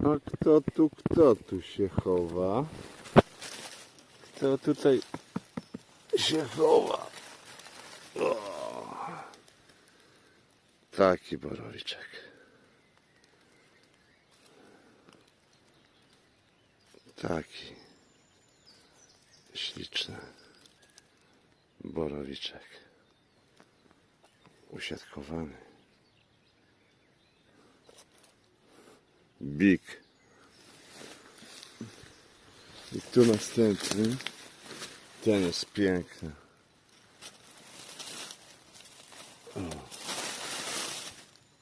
A kto tu, kto tu się chowa? Kto tutaj się chowa? O. Taki borowiczek. Taki śliczny borowiczek. Usiadkowany. Big. I tu następny. Ten jest piękny. O.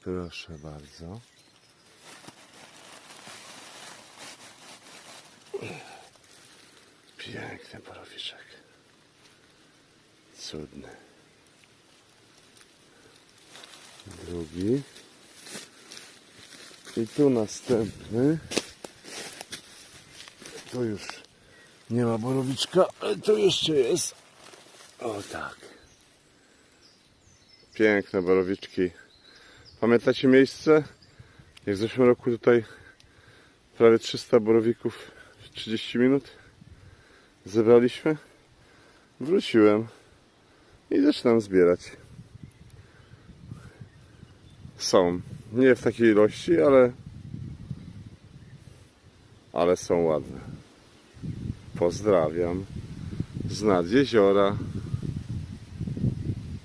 Proszę bardzo. Piękny borowiczek. Cudny. Drugi. I tu następny. Tu już nie ma borowiczka, ale tu jeszcze jest. O tak. Piękne borowiczki. Pamiętacie miejsce? Jak w zeszłym roku tutaj prawie 300 borowików w 30 minut zebraliśmy. Wróciłem i zaczynam zbierać. Są. Nie w takiej ilości, ale ale są ładne. Pozdrawiam z nad jeziora.